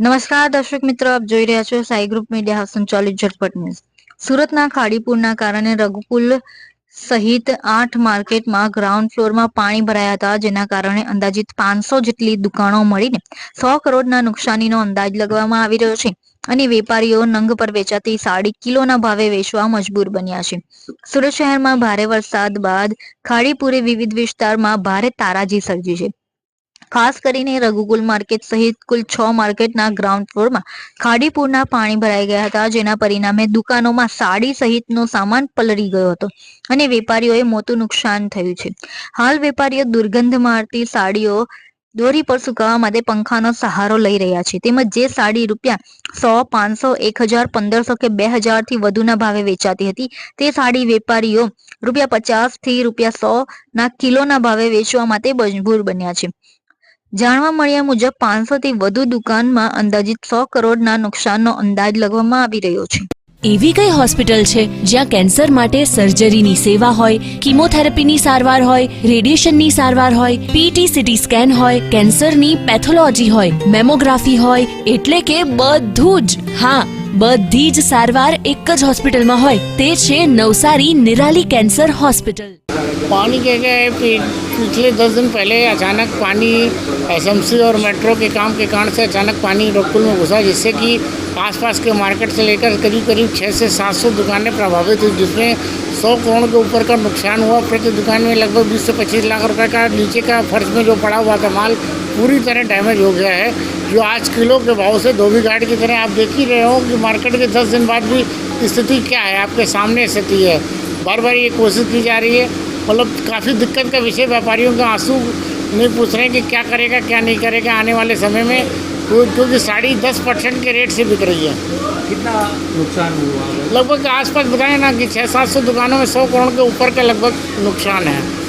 નમસ્કાર, દર્શક મિત્રો, આપ જોઈ રહ્યા છો સાઈ ગ્રુપ મીડિયા હાઉસ સંચાલિત ઝટપટ ન્યૂઝ. સુરતના ખાડીપુરના કારણે રઘુકુલ સહિત આઠ માર્કેટમાં ગ્રાઉન્ડ ફ્લોરમાં પાણી ભરાયા હતા, જેના કારણે અંદાજિત પાંચસો જેટલી દુકાનો મળીને સો કરોડના નુકસાનીનો અંદાજ લગાવવામાં આવી રહ્યો છે અને વેપારીઓ નંગ પર વેચાતી સાડી કિલોના ભાવે વેચવા મજબૂર બન્યા છે. સુરત શહેરમાં ભારે વરસાદ બાદ ખાડીપુરે વિવિધ વિસ્તારમાં ભારે તારાજી સર્જી છે. ખાસ કરીને રઘુકુલ માર્કેટ સહિત કુલ છ માર્કેટના ગ્રાઉન્ડ ફ્લોરમાં ખાડીપુરના પાણી ભરાઈ ગયા હતા, જેના પરિણામે દુકાનોમાં સાડી સહિતનો સામાન પલળી ગયો હતો અને વેપારીઓએ મોટું નુકસાન થયું છે. હાલ વેપારીઓ દુર્ગંધ મારતી સાડીઓ દોરી પર સુકાવા માટે પંખાનો સહારો લઈ રહ્યા છે. તેમજ જે સાડી રૂપિયા સો, પાંચસો, એક હજાર, પંદરસો કે બે હજારથી વધુના ભાવે વેચાતી હતી, તે સાડી વેપારીઓ રૂપિયા પચાસથી રૂપિયા સો ના કિલોના ભાવે વેચવા માટે મજબૂર બન્યા છે. જાણવા મળ્યા મુજબ પાંચસો થી વધુ દુકાનમાં અંદાજિત સો કરોડના નુકસાનનો અંદાજ લગાવવામાં આવી રહ્યો છે. એવી કઈ હોસ્પિટલ છે જ્યાં કેન્સર માટે સર્જરીની સેવા હોય, કિમોથેરાપીની સારવાર હોય, રેડિયેશનની સારવાર હોય પીટી સીટી સ્કેન હોય, કેન્સરની પેથોલોજી હોય, મેમોગ્રાફી હોય, એટલે કે બધું જ. હા, બધી જ સારવાર એક જ હોસ્પિટલમાં હોય, તે છે નવસારી નિરાલી કેન્સર હોસ્પિટલ. पानी क्या है पिछले दस दिन पहले अचानक पानी एसएमसी और मेट्रो के काम के कारण से अचानक पानी रोकपुर में घुसा, जिससे कि आसपास के मार्केट से लेकर करीब करीब छः से सात सौ दुकानें प्रभावित हुई, जिसमें सौ करोड़ के ऊपर का नुकसान हुआ। प्रति दुकान में लगभग बीस से पच्चीस लाख रुपए का नीचे का फर्श में जो पड़ा हुआ था, माल पूरी तरह डैमेज हो गया है, जो आज किलो के भाव से धोबी घाट की तरह आप देख ही रहे हो कि मार्केट के दस दिन बाद भी स्थिति क्या है, आपके सामने स्थिति है। बार बार ये कोशिश की जा रही है। मतलब काफ़ी दिक्कत का विषय व्यापारियों का आँसू नहीं पूछ रहे हैं कि क्या करेगा क्या नहीं करेगा आने वाले समय में क्यों- क्योंकि साड़ी दस परसेंट के रेट से बिक रही है। कितना नुकसान हुआ? है लगभग आसपास बताए ना कि छः सात सौ दुकानों में सौ करोड़ के ऊपर का लगभग नुकसान है।